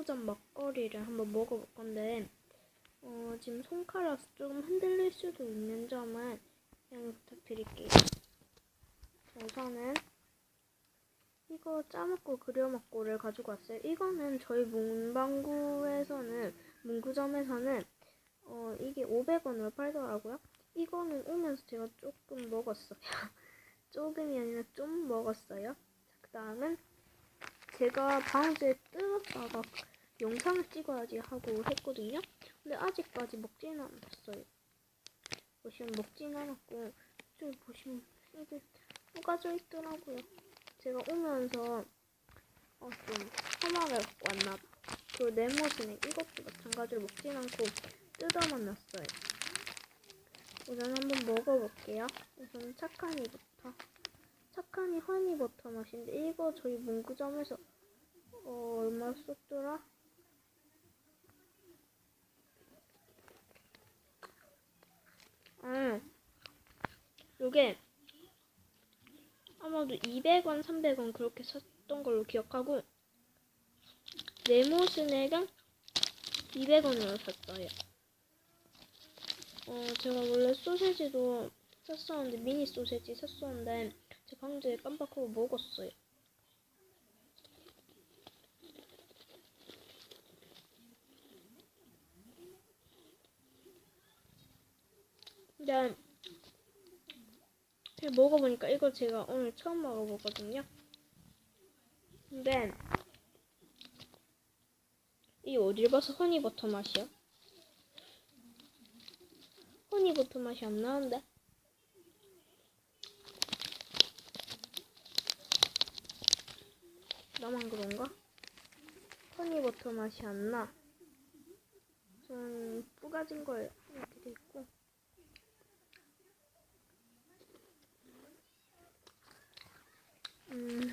한우전 먹거리를 한번 먹어볼 건데 어, 지금 손가락 조금 흔들릴 수도 있는 점은 양해 부탁드릴게요. 자, 우선은 이거 짜먹고 그려먹고를 가지고 왔어요. 이거는 저희 문방구에서는 문구점에서는 어, 이게 500원으로 팔더라고요. 이거는 오면서 제가 조금 먹었어요. 조금이 아니라 좀 먹었어요. 그 다음은 제가 방주에 뜯었다가 영상을 찍어야지 하고 했거든요. 근데 아직까지 먹지는 않았어요. 보시면 먹지는 않았고 저기 보시면 이게 녹아져 있더라고요. 제가 오면서 어, 좀 험하게 왔나 봐. 그 네모스는 이것도 마찬가지로 먹진 않고 뜯어만 놨어요. 우선 한번 먹어볼게요. 우선 착한이부터. 착한이 허니버터 맛인데 이거 저희 문구점에서 어, 얼마 썼더라? 음, 요게 아마도 200원, 300원 그렇게 샀던 걸로 기억하고 네모 스낵은 200원으로 샀어요. 어, 제가 원래 소세지도 샀었는데 미니 소세지 샀었는데 제 방주에 깜빡하고 먹었어요. 근데 그냥 먹어보니까 이거 제가 오늘 처음 먹어보거든요. 근데 이 어딜 봐서 허니버터 맛이야? 허니버터 맛이 안 나는데? 나만 그런가? 허니버터 맛이 안 나. 좀 뿌가진 걸 이렇게 돼 있고. 음.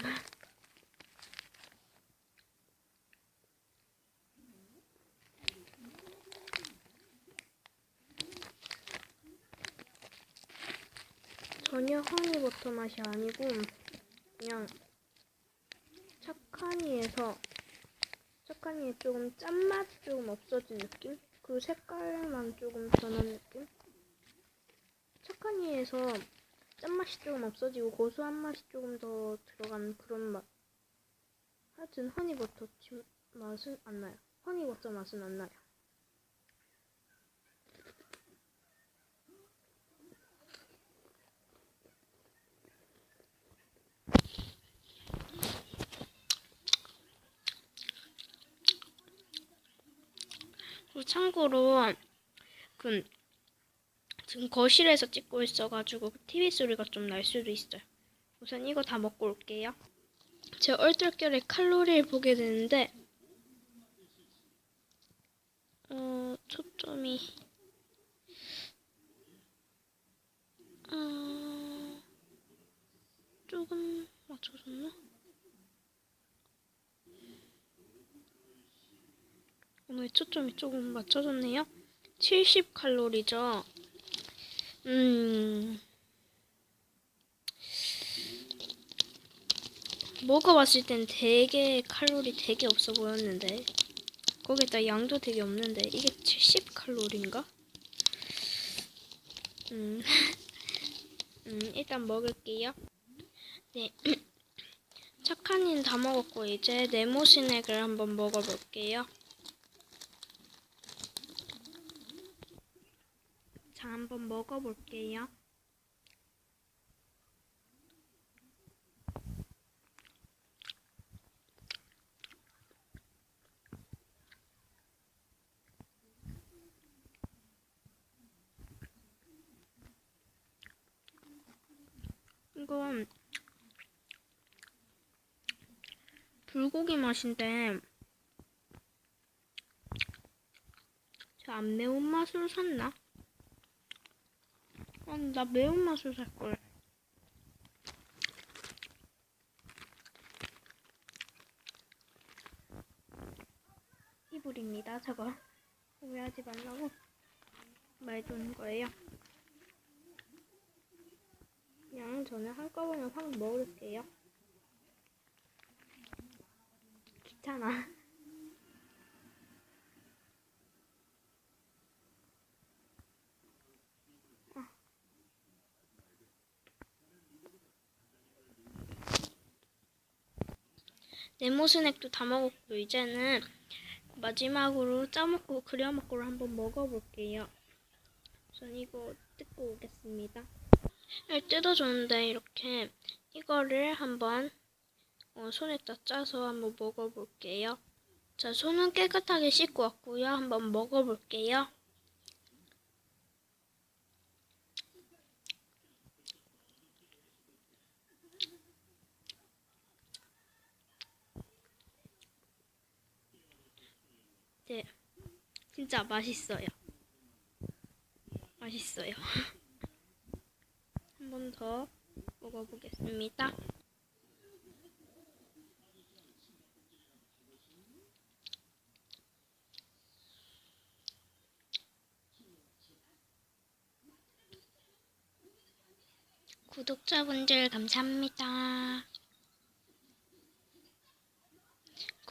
전혀 허니버터 맛이 아니고 그냥 착하니에서 착하니에 조금 짠맛 조금 없어진 느낌? 그 색깔만 조금 변한 느낌? 착하니에서 짠맛이 조금 없어지고 고소한 맛이 조금 더 들어간 그런 맛. 하여튼 허니버터 지- 맛은 안 나요. 허니버터 맛은 안 나요. 참고로 그 지금 거실에서 찍고 있어가지고 TV 소리가 좀 날 수도 있어요. 우선 이거 다 먹고 올게요. 제가 얼떨결에 칼로리를 보게 되는데 어 초점이 어 조금 맞춰졌나? 오늘 초점이 조금 맞춰졌네요. 70 칼로리죠. 음. 먹어봤을 땐 되게 칼로리 되게 없어 보였는데 거기다 양도 되게 없는데 이게 70 칼로리인가? 음. 음, 일단 먹을게요. 네. 착한이는 다 먹었고 이제 네모 스낵을 한번 먹어볼게요. 자, 한번 먹어볼게요. 이건 불고기 맛인데 저 안 매운 맛으로 샀나? 아니, 나 매운맛을 살걸. 이불입니다, 저거. 오해하지 말라고 말해두는 거예요. 그냥 저는 한꺼번에 확 먹을게요. 귀찮아. 네모 스낵도 다 먹었고 이제는 마지막으로 짜먹고 그려먹고를 한번 먹어볼게요. 전 이거 뜯고 오겠습니다. 을 뜯어줬는데 이렇게 이거를 한번 어, 손에다 짜서 한번 먹어볼게요. 자, 손은 깨끗하게 씻고 왔고요. 한번 먹어볼게요. 네, 진짜 맛있어요. 맛있어요. 한 번 더 먹어보겠습니다. 구독자분들 감사합니다.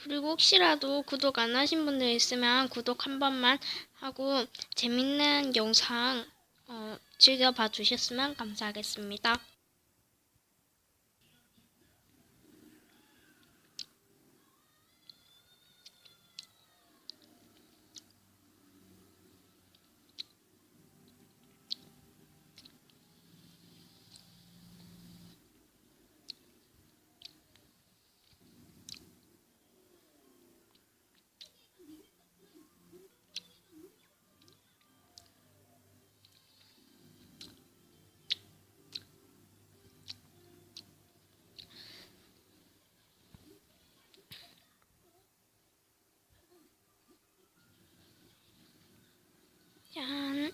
그리고 혹시라도 구독 안 하신 분들 있으면 구독 한 번만 하고 재밌는 영상 어, 즐겨봐 주셨으면 감사하겠습니다. 짠.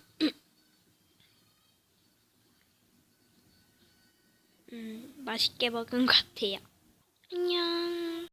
음, 맛있게 먹은 것 같아요. 안녕.